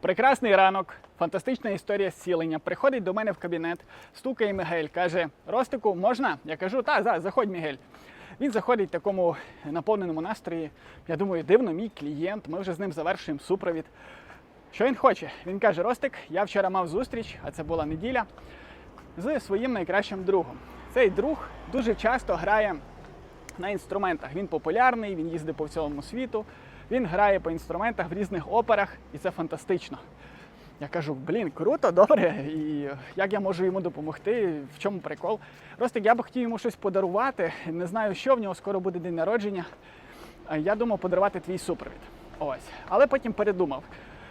Прекрасний ранок, фантастична історія зцілення. Приходить до мене в кабінет, стукає Мігель, каже: Ростику, можна? Я кажу, так, зараз, заходь, Мігель. Він заходить в такому наповненому настрої. Я думаю, дивно, мій клієнт, ми вже з ним завершуємо супровід. Що він хоче? Він каже: Ростик, я вчора мав зустріч, а це була неділя, з своїм найкращим другом. Цей друг дуже часто грає на інструментах. Він популярний, він їздить по всьому світу. Він грає по інструментах в різних операх, і це фантастично. Я кажу, блін, круто, добре. І як я можу йому допомогти? В чому прикол? Просто я би хотів йому щось подарувати. Не знаю, що в нього скоро буде день народження. Я думав подарувати твій супровід. Ось. Але потім передумав.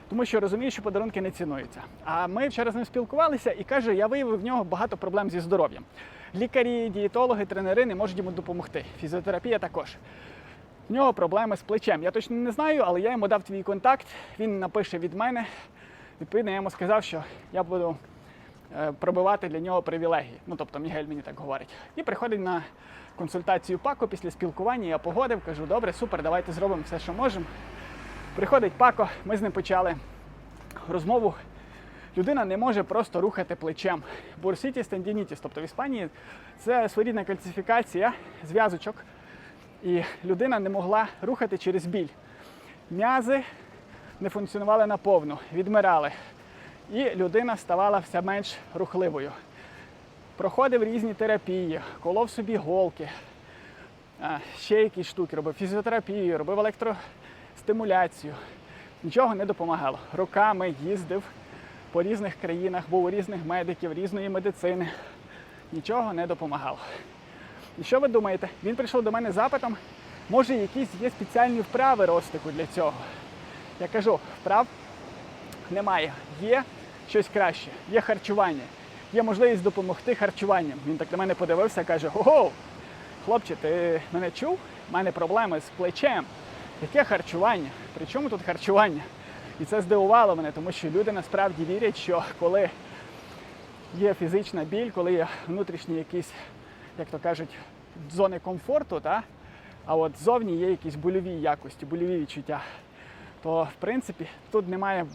Тому що розумію, що подарунки не цінуються. А ми вчора з ним спілкувалися і каже, я виявив в нього багато проблем зі здоров'ям. Лікарі, дієтологи, тренери не можуть йому допомогти. Фізіотерапія також. В нього проблеми з плечем. Я точно не знаю, але я йому дав твій контакт. Він напише від мене. Відповідно, я йому сказав, що я буду е, пробивати для нього привілегії. Ну, тобто, Мігель мені так говорить. І приходить на консультацію Пако після спілкування. Я погодив, кажу, добре, супер, давайте зробимо все, що можемо. Приходить Пако, ми з ним почали розмову. Людина не може просто рухати плечем. Бурсітіс тендінітіс, тобто в Іспанії це своєрідна кальцифікація зв'язочок і людина не могла рухати через біль. М'язи не функціонували наповну, відмирали. І людина ставала все менш рухливою. Проходив різні терапії, колов собі голки, ще якісь штуки, робив фізіотерапію, робив електростимуляцію. Нічого не допомагало. Роками їздив по різних країнах, був у різних медиків, різної медицини. Нічого не допомагало. І що ви думаєте? Він прийшов до мене з запитом, може якісь є спеціальні вправи ростику для цього. Я кажу, вправ немає. Є щось краще, є харчування, є можливість допомогти харчуванням. Він так на мене подивився каже: Ого, хлопче, ти мене чув? У мене проблеми з плечем. Яке харчування? При чому тут харчування? І це здивувало мене, тому що люди насправді вірять, що коли є фізична біль, коли є внутрішні якісь, як то кажуть, зони комфорту, та? а от зовні є якісь больові якості, больові відчуття, то в принципі тут немає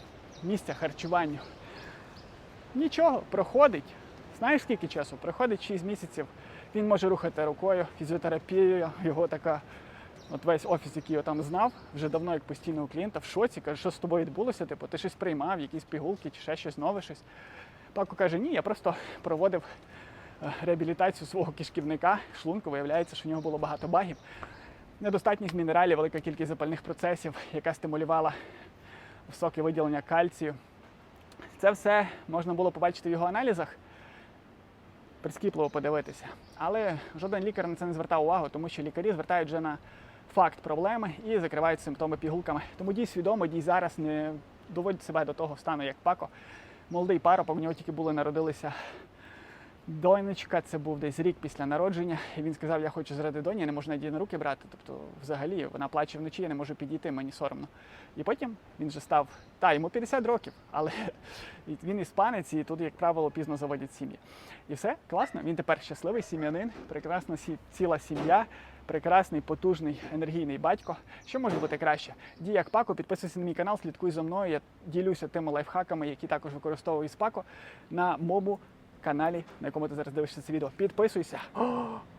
місця харчуванню. Нічого, проходить. Знаєш скільки часу? Проходить 6 місяців. Він може рухати рукою, фізіотерапія, його така. От весь офіс, який я там знав, вже давно як постійного клієнта, в шоці, каже, що з тобою відбулося? Типу, ти щось приймав, якісь пігулки чи ще щось нове щось. Пако каже, ні, я просто проводив реабілітацію свого кишківника, шлунку. Виявляється, що в нього було багато багів. Недостатність мінералів, велика кількість запальних процесів, яка стимулювала високе виділення кальцію. Це все можна було побачити в його аналізах, прискіпливо подивитися. Але жоден лікар на це не звертав увагу, тому що лікарі звертають вже на факт проблеми і закривають симптоми пігулками. Тому дій свідомо, дій зараз не доводить себе до того стану, як пако. Молодий парубок, у нього тільки були народилися донечка, це був десь рік після народження. І він сказав, я хочу зради доні, я не можу її на руки брати. Тобто, взагалі, вона плаче вночі, я не можу підійти, мені соромно. І потім він вже став, та йому 50 років, але він іспанець, і тут, як правило, пізно заводять сім'ї. І все, класно. Він тепер щасливий сім'янин, прекрасна ціла сім'я. Прекрасний, потужний, енергійний батько. Що може бути краще? Дій як Пако, підписуйся на мій канал, слідкуй за мною. Я ділюся тими лайфхаками, які також використовую з Пако на моєму каналі, на якому ти зараз дивишся це відео. Підписуйся.